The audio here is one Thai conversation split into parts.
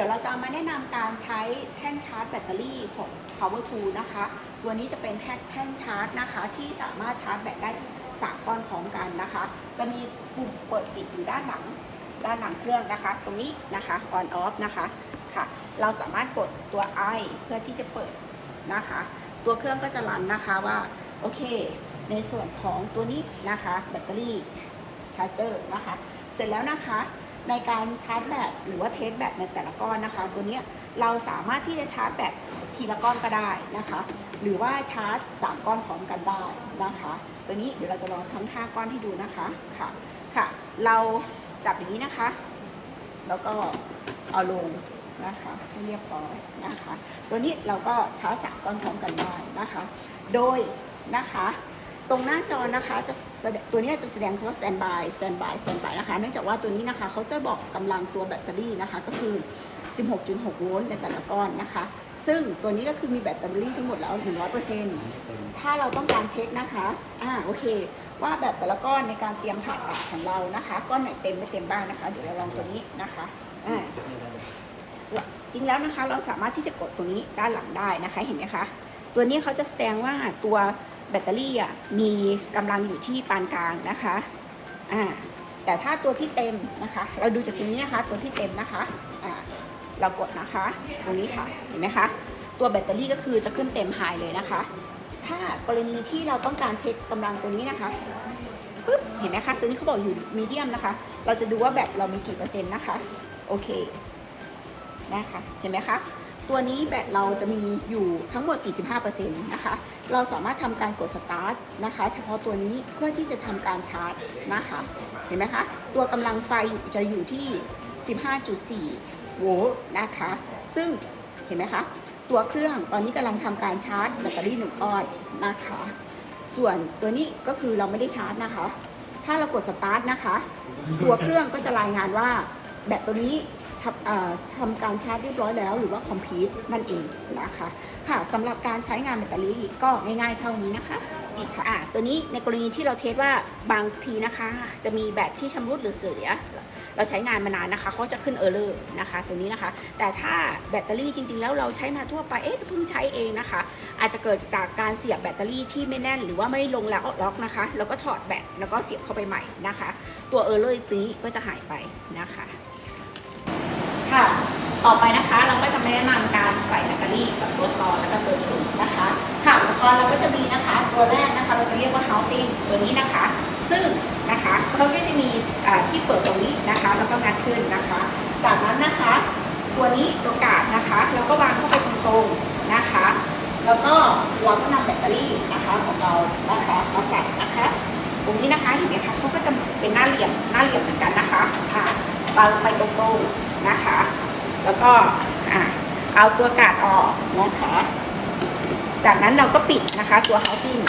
ดี๋ยวเราจะมาแนะนำการใช้แท่นชาร์จแบตเตอรี่ของ Power 2นะคะ ตัวนี้จะเป็นแท่นแท่นชาร์จนะคะ ที่สามารถชาร์จแบตได้สามก้อนพร้อมกันนะคะ จะมีปุ่มเปิดปิดอยู่ด้านหลัง ด้านหลังเครื่องนะคะ ตรงนี้นะคะ on off นะคะค่ะ เราสามารถกดตัว I เพื่อที่จะเปิดนะคะ ตัวเครื่องก็จะรันนะคะว่าโอเค ในส่วนของตัวนี้นะคะ แบตเตอรี่ชาร์จเจอร์นะคะ เสร็จแล้วนะคะ ในการชาร์จแบตหรือว่าเทสแบตในแต่ละก้อนนะคะ ตัวนี้เราสามารถที่จะชาร์จแบตทีละก้อนก็ได้นะคะ หรือว่าชาร์จ 3 ก้อนพร้อมกันได้นะคะ ตัวนี้เดี๋ยวเราจะลองทั้ง 5 ก้อนให้ดูนะคะค่ะค่ะ เราจับอย่างนี้นะคะ แล้วก็เอาลงนะคะให้เรียบร้อยนะคะ ตัวนี้เราก็ชาร์จสามก้อนพร้อมกันได้นะคะ โดยนะคะ ตรงหน้าจอนะคะจะแสดงตัวนี้จะแสดงคำว่า standby standby standby นะคะ เนื่องจากว่าตัวนี้นะคะเขาจะบอกกำลังตัวแบตเตอรี่นะคะ ก็คือ 16.6 โวลต์ในแต่ละก้อนนะคะ ซึ่งตัวนี้ก็คือมีแบตเตอรี่ทั้งหมดแล้ว 100%ถ้าเราต้องการเช็คนะคะอ่าโอเค ว่าแบตแต่ละก้อนในการเตรียมผ่าตัดของเรานะคะ ก้อนไหนเต็มไม่เต็มบ้างนะคะ เดี๋ยวเราลองตัวนี้นะคะอ่าจริงแล้วนะคะเราสามารถที่จะกดตัวนี้ด้านหลังได้นะคะเห็นไหมคะตัวนี้เขาจะแสดงว่าตัว แบตเตอรี่อะมีกำลังอยู่ที่ปานกลางนะคะอ่าแต่ถ้าตัวที่เต็มนะคะ เราดูจากตรงนี้นะคะตัวที่เต็มนะคะอ่าเรากดนะคะ ตรงนี้ค่ะเห็นไหมคะตัวแบตเตอรี่ก็คือจะขึ้นเต็มไฮเลยนะคะ ถ้ากรณีที่เราต้องการเช็คกำลังตัวนี้นะคะปึ๊บเห็นไหมคะตัวนี้เขาบอกอยู่มีเดียมนะคะ เราจะดูว่าแบตเรามีกี่เปอร์เซ็นต์นะคะโอเคนะคะเห็นไหมคะ ตัวนี้แบตเราจะมีอยู่ทั้งหมด 45%นะคะ เราสามารถทำการกดสตาร์ทนะคะ เฉพาะตัวนี้เพื่อที่จะทำการชาร์จนะคะ เห็นไหมคะ ตัวกำลังไฟจะอยู่ที่ 15.4 โวลต์นะคะ ซึ่งเห็นไหมคะ ตัวเครื่องตอนนี้กำลังทำการชาร์จแบตเตอรี่หนึ่งก้อนนะคะ ส่วนตัวนี้ก็คือเราไม่ได้ชาร์จนะคะ ถ้าเรากดสตาร์ทนะคะ ตัวเครื่องก็จะรายงานว่าแบตตัวนี้ ทำการชาร์จเรียบร้อยแล้ว หรือว่าคอมพิวต์นั่นเองนะคะค่ะสำหรับการใช้งานแบตเตอรี่ก็ง่ายๆเท่านี้นะคะอีกค่ะะตัวนี้ในกรณีที่เราเทสว่าบางทีนะคะ จะมีแบตที่ชำรุดหรือเสียเราใช้งานมานานนะคะเขาจะขึ้นเออร์เลอร์นะคะ ตัวนี้นะคะ แต่ถ้าแบตเตอรี่จริง ๆ แล้วเราใช้มาทั่วไปเอ๊ะเพิ่งใช้เองนะคะ อาจจะเกิดจากการเสียบแบตเตอรี่ที่ไม่แน่น หรือว่าไม่ลงแล้วล็อกนะคะ แล้วก็ถอดแบตแล้วก็เสียบเข้าไปใหม่นะคะ ตัวเออร์เลอร์ตัวนี้ก็จะหายไปนะคะ ต่อไปนะคะ เราก็จะม่แนะนำการใส่แบตเตอรี่กับตัวซอนแล้วก็ตัวดิวนะคะค่ะอุปกรณ์เราก็จะมีนะคะ ตัวแรกนะคะเราจะเรียกว่า housing ตัวนี้นะคะ ซึ่งนะคะเขาก็จะมีที่เปิดตรงนี้นะคะ แล้วก็งัดขึ้นนะคะ จากนั้นนะคะ ตัวนี้ตัวกาดนะคะ เราก็วางเข้าไปตรงๆนะคะ แล้วก็เราก็นำแบตเตอรี่นะคะของเรานะคะมาใส่นะคะตรงนี้นะคะเห็นไหมคะเขาก็จะเป็นหน้าเหลี่ยมหน้าเหลี่ยมเหมือนกันนะคะค่ะวางไปตรงๆนะคะ แล้วก็เอาตัวกาดออกนะคะจากนั้นเราก็ปิดนะคะตัว housing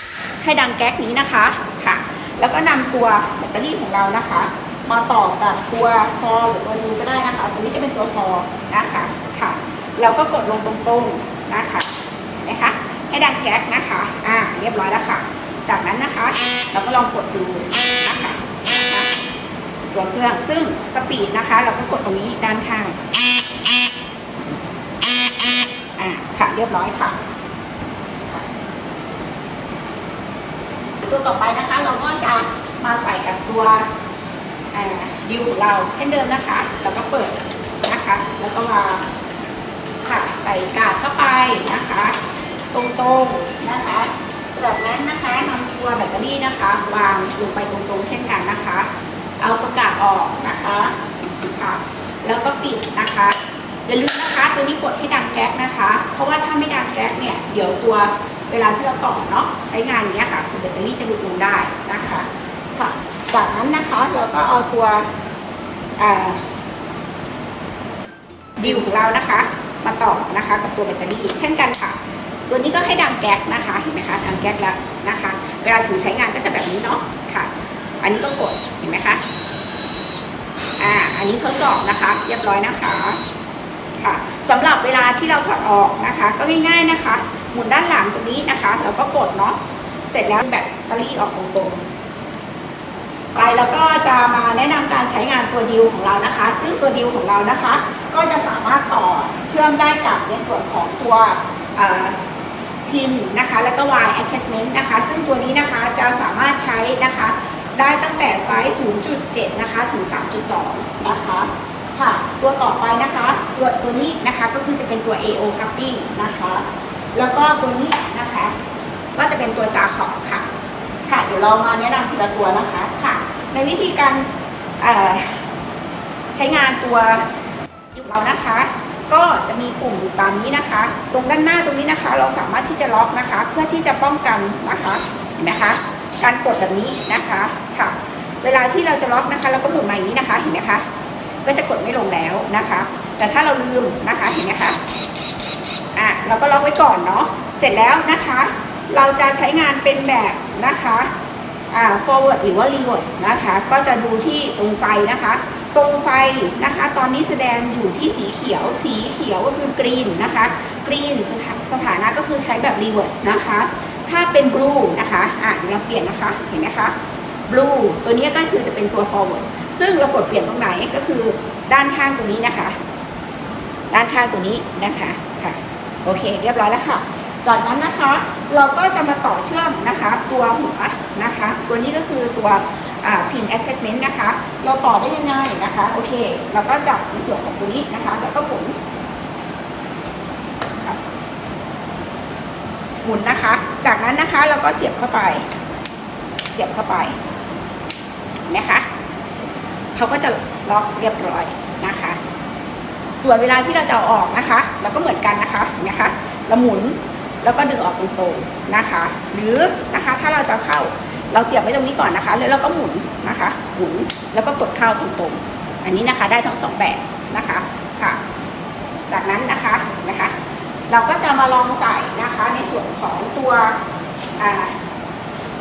ให้ดังแก๊กนี้นะคะค่ะ แล้วก็นำตัวแบตเตอรี่ของเรานะคะ มาต่อกับตัวซอหรือตัวนิวก็ได้นะคะ ตัวนี้จะเป็นตัวซอนะคะค่ะ เราก็กดลงตรงๆนะคะนไหมคะ ให้ดังแก๊กนะคะ อ่าเรียบร้อยแล้วค่ะ จากนั้นนะคะ เราก็ลองกดดูนะคะนะตัวเครื่องซึ่งสปีดนะคะ เราก็กดตรงนี้ด้านข้าง อ่า ค่ะเรียบร้อยค่ะ ตัวต่อไปนะคะ เราก็จะมาใส่กับตัวอ่าดิวของเราเช่นเดิมนะคะเราก็เปิดนะคะ แล้วก็วางค่ะใส่กาดเข้าไปนะคะ ตรงๆนะคะ จากนั้นนะคะนำตัวแบตเตอรี่นะคะ วางลงไปตรงๆ เช่นกันนะคะ เอาตัวกาดออกนะคะค่ะแล้วก็ปิดนะคะอย่าลืมนะคะ ตัวนี้กดให้ดังแก๊สนะคะ เพราะว่าถ้าไม่ดังแก๊สเนี่ย เดี๋ยวตัวเวลาที่เราต่อเนาะใช้งานเนี้ยค่ะแบตเตอรี่จะหลุดลงได้นะคะค่ะจากนั้นนะคะเราก็เอาตัวดิวของเรานะคะ มาต่อนะคะกับตัวแบตเตอรี่เช่นกันค่ะ ตัวนี้ก็ให้ดังแก๊กนะคะเห็นไหมคะดังแก๊กแล้วนะคะ เวลาถือใช้งานก็จะแบบนี้เนาะค่ะ อันนี้ก็กดเห็นไหมคะอ่าอันนี้ทดสอบนะคะ เรียบร้อยนะคะ ค่ะสำหรับเวลาที่เราถอดออกนะคะ ก็ง่ายๆนะคะ หมุนด้านหลังตรงนี้นะคะแล้วก็กดเนาะเสร็จแล้วแบตเตอรี่ออกตรงๆ ไปแล้วก็จะมาแนะนำการใช้งานตัวดิวของเรานะคะ ซึ่งตัวดิวของเรานะคะ ก็จะสามารถต่อเชื่อมได้กับในส่วนของตัวพินนะคะ แล้วก็ Y attachment นะคะ ซึ่งตัวนี้นะคะจะสามารถใช้นะคะ ได้ตั้งแต่ไซส์ 0.7 นะคะ ถึง 3.2 นะคะ ค่ะ ตัวต่อไปนะคะ ตัวตัวนี้นะคะก็คือจะเป็นตัว AO cupping นะคะ แล้วก็ตัวนี้นะคะ ก็จะเป็นตัวจาขอบค่ะ ค่ะ เดี๋ยวเรามาแนะนำทีละตัวนะคะค่ะ ในวิธีการใช้งานตัวยู่เรานะคะ ก็จะมีปุ่มอยู่ตามนี้นะคะ ตรงด้านหน้าตรงนี้นะคะ เราสามารถที่จะล็อกนะคะ เพื่อที่จะป้องกันนะคะเห็นไหมคะการกดแบบนี้นะคะค่ะ เวลาที่เราจะล็อกนะคะ เราก็หมุนมาอย่างนี้นะคะเห็นไหมคะ ก็จะกดไม่ลงแล้วนะคะ แต่ถ้าเราลืมนะคะเห็นไหมคะอะเราก็ล็อกไว้ก่อนเนาะเสร็จแล้วนะคะ เราจะใช้งานเป็นแบบนะคะอ่า forward หรือว่า reverse นะคะ ก็จะดูที่ตรงไฟนะคะ ตรงไฟนะคะ ตอนนี้แสดงอยู่ที่สีเขียว สีเขียวก็คือกรีนนะคะกรีนสถาสถานะก็คือใช้แบบ reverse นะคะ ถ้าเป็น blue นะคะอะเดี๋ยวเราเปลี่ยนนะคะเห็นไหมคะ blue ตัวนี้ก็คือจะเป็นตัว forward ซึ่งเรากดเปลี่ยนตรงไหนก็คือด้านข้างตรงนี้นะคะ ด้านข้างตัวนี้นะคะค่ะโอเค เรียบร้อยแล้วค่ะ จากนั้นนะคะเราก็จะมาต่อเชื่อมนะคะ ตัวหัวนะคะ ตัวนี้ก็คือตัวพิน attachment นะคะ เราต่อได้ยังไงนะคะ โอเค เราก็จับในส่วนของตัวนี้นะคะ แล้วก็หมุนหมุนนะคะ จากนั้นนะคะเราก็เสียบเข้าไป เสียบเข้าไปนไหมคะ เขาก็จะล็อกเรียบร้อยนะคะ ส่วนเวลาที่เราจะออกนะคะ เราก็เหมือนกันนะคะเห็นไหมคะเราหมุนแล้วก็ดึงออกตรงๆนะคะ หรือนะคะถ้าเราจะเข้าเราเสียบไว้ตรงนี้ก่อนนะคะ แล้วเราก็หมุนนะคะ หมุนแล้วก็กดเข้าตรงๆ อันนี้นะคะได้ทั้งสองแบบนะคะค่ะ จากนั้นนะคะนะคะ เราก็จะมาลองใส่นะคะในส่วนของตัวอ่า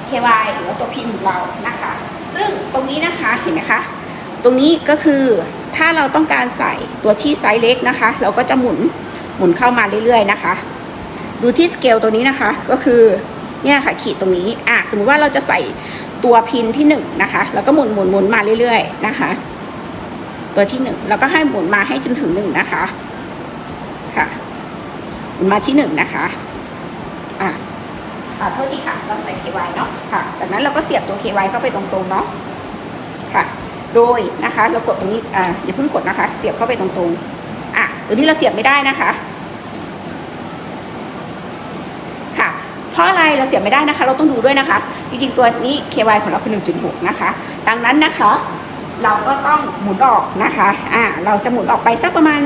KY หรือว่าตัวพินของเรานะคะ ซึ่งตรงนี้นะคะเห็นไหมคะ ตรงนี้ก็คือถ้าเราต้องการใส่ตัวที่ไซส์เล็กนะคะ เราก็จะหมุนหมุนเข้ามาเรื่อยๆนะคะ ดูที่สเกลตัวนี้นะคะก็คือเนี่ยค่ะขีดตรงนี้อะสมมุติว่าเราจะใส่ตัวพินที่หนึ่งนะคะแล้วก็หมุนหมุนหมุนมาเรื่อยๆนะคะ ตัวที่หนึ่งแล้วก็ให้หมุนมาให้จนถึงหนึ่งนะคะค่ะหมุนมาที่หนึ่งนะคะอะอ่าโทษทีค่ะเราใส่ KY เนาะค่ะ จากนั้นเราก็เสียบตัว KY เข้าไปตรงๆเนาะค่ะ โดยนะคะเรากดตรงนี้อ่าอย่าเพิ่งกดนะคะ เสียบเข้าไปตรงๆอะตัวนี้เราเสียบไม่ได้นะคะค่ะเพราะอะไรเราเสียบไม่ได้นะคะ เราต้องดูด้วยนะคะ จริงๆตัวนี้ KY ของเราคือ1.6 นะคะ ดังนั้นนะคะ เราก็ต้องหมุนออกนะคะอ่าเราจะหมุนออกไปสักประมาณ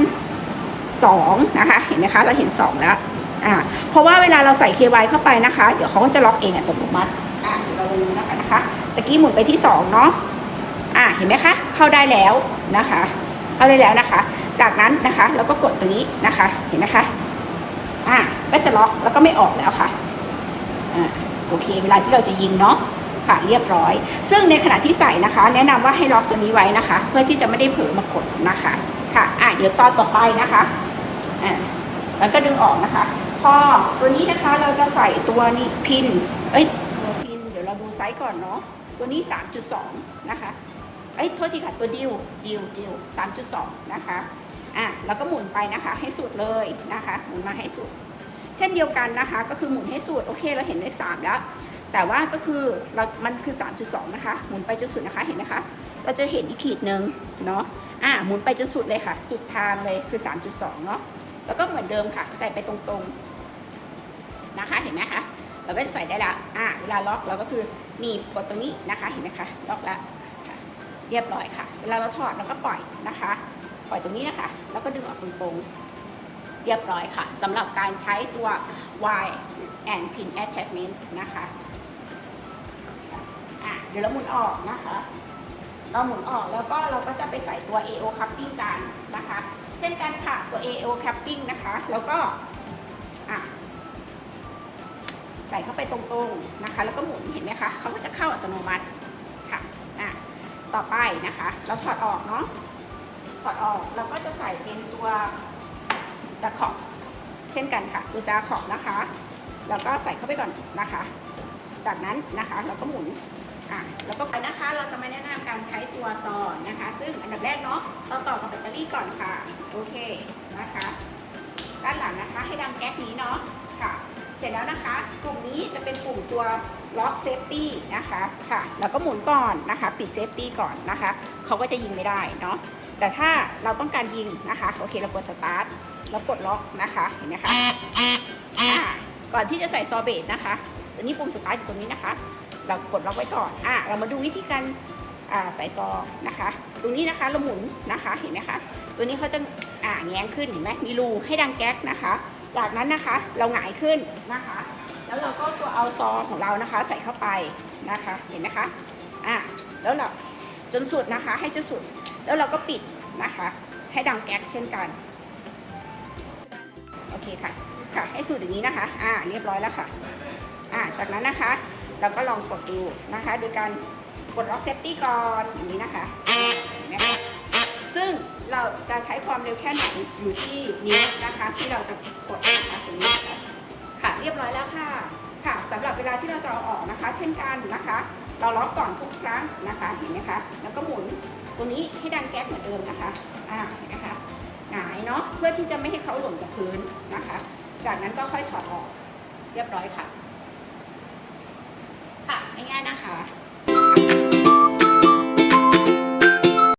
2 นะคะ เห็นไหมคะ เราเห็น 2 แล้วอ่าเพราะว่าเวลาเราใส่ KY เข้าไปนะคะ เดี๋ยวเขาก็จะล็อกเองอัตโนมัติอ่าเราดูนะคะนะคะตะกี้หมุนไปที่ 2 เนาะ อ่าเห็นไหมคะ เข้าได้แล้วนะคะ เข้าได้แล้วนะคะ จากนั้นนะคะเราก็กดตรงนี้นะคะ เห็นไหมคะอ่าก็จะล็อกแล้วก็ไม่ออกแล้วค่ะอ่าโอเค เวลาที่เราจะยิงเนาะค่ะเรียบร้อย ซึ่งในขณะที่ใส่นะคะ แนะนำว่าให้ล็อกตัวนี้ไว้นะคะ เพื่อที่จะไม่ได้เผลอมากดนะคะ ค่ะอ่าเดี๋ยวตอนต่อไปนะคะอ่าแล้วก็ดึงออกนะคะ พอตัวนี้นะคะเราจะใส่ตัวนี้พิน เอ้ยตัวพิน เดี๋ยวเราดูไซส์ก่อนเนาะ ตัวนี้ 3.2 นะคะ เอ้ยโทษทีค่ะตัวดิวดิวดิว3.2นะคะอะแล้วก็หมุนไปนะคะให้สุดเลยนะคะหมุนมาให้สุด เช่นเดียวกันนะคะ ก็คือหมุนให้สุดโอเค เราเห็นเลข3แล้ว แต่ว่าก็คือเรามันคือ 3.2 นะคะ หมุนไปจนสุดนะคะเห็นไหมคะเราจะเห็นอีกขีดหนึ่งเนาะอะหมุนไปจนสุดเลยค่ะ สุดทางเลยคือ 3.2 เนาะแล้วก็เหมือนเดิมค่ะ ใส่ไปตรงๆนะคะเห็นไหมคะเราก็จะใส่ได้ละอะเวลาล็อกเราก็คือหนีบกดตรงนี้นะคะเห็นไหมคะล็อกแล้ว เรียบร้อยค่ะ เวลาเราถอดเราก็ปล่อยนะคะ ปล่อยตรงนี้นะคะ แล้วก็ดึงออกตรงๆ เรียบร้อยค่ะสำหรับการใช้ตัว Y and pin attachment นะคะอะเดี๋ยวเราหมุนออกนะคะ เราหมุนออกแล้วก็เราก็จะไปใส่ตัว AO cupping กันนะคะ เช่นกันค่ะตัว AO cupping นะคะ แล้วก็อะใส่เข้าไปตรงๆนะคะ แล้วก็หมุนเห็นไหมคะเขาก็จะเข้าอัตโนมัติ ต่อไปนะคะ เราถอดออกเนาะถอดออกเราก็จะใส่เป็นตัวจาขอบเช่นกันค่ะ ตัวจาขอบนะคะแล้วก็ใส่เข้าไปก่อนนะคะ จากนั้นนะคะเราก็หมุนอะแล้วก็ไปนะคะเราจะมาแนะนำการใช้ตัวซอนะคะ ซึ่งอันดับแรกเนาะเราต่อกับแบตเตอรี่ก่อนค่ะโอเคนะคะ ด้านหลังนะคะให้ดังแก๊กนี้เนาะค่ะ เสร็จแล้วนะคะกลุ่มนี้จะเป็นปุ่มตัวล็อกเซฟตี้นะคะค่ะแล้วก็หมุนก่อนนะคะ ปิดเซฟตี้ก่อนนะคะเขาก็จะยิงไม่ได้เนาะแต่ถ้าเราต้องการยิงนะคะโอเคเรากดสตาร์ทแล้วกดล็อกนะคะเห็นไหมคะก่อนที่จะใส่ซอเบตนะคะตัวนี้ปุ่มสตาร์ทอยู่ตรงนี้นะคะ เรากดล็อกไว้ก่อนอะเรามาดูวิธีการใส่ซองนะคะ ตรงนี้นะคะเราหมุนนะคะเห็นไหมคะตัวนี้เขาจะอ่าแง้งขึ้นเห็นไหมมีรูให้ดังแก๊กนะคะ จากนั้นนะคะเราหงายขึ้นนะคะ แล้วเราก็ตัวเอาซองของเรานะคะ ใส่เข้าไปนะคะเห็นไหมคะอะแล้วเราจนสุดนะคะ ให้จนสุดแล้วเราก็ปิดนะคะ ให้ดังแก๊กเช่นกันโอเคค่ะค่ะให้สุดอย่างนี้นะคะอ่าเรียบร้อยแล้วค่ะอ่าจากนั้นนะคะ เราก็ลองกดดูนะคะ โดยการกดล็อกเซฟตี้ก่อนอย่างนี้นะคะ ซึ่งเราจะใช้ความเร็วแค่ไหนอยู่ที่นิ้นะคะ ที่เราจะกดนะคะตรงนี้คะค่ะเรียบร้อยแล้วค่ะค่ะสำหรับเวลาที่เราจะเอาออกนะคะ เช่นกันนะคะ เราล็อกก่อนทุกครั้งนะคะเห็นไหมคะแล้วก็หมุนตรงนี้ให้ดังแก๊สเหมือนเดิมนะคะอ่าเห็นไหมคะหงายเนาะเพื่อที่จะไม่ให้เขาหล่นกับพื้นนะคะ จากนั้นก็ค่อยถอดออกเรียบร้อยค่ะ ค่ะง่ายๆนะคะ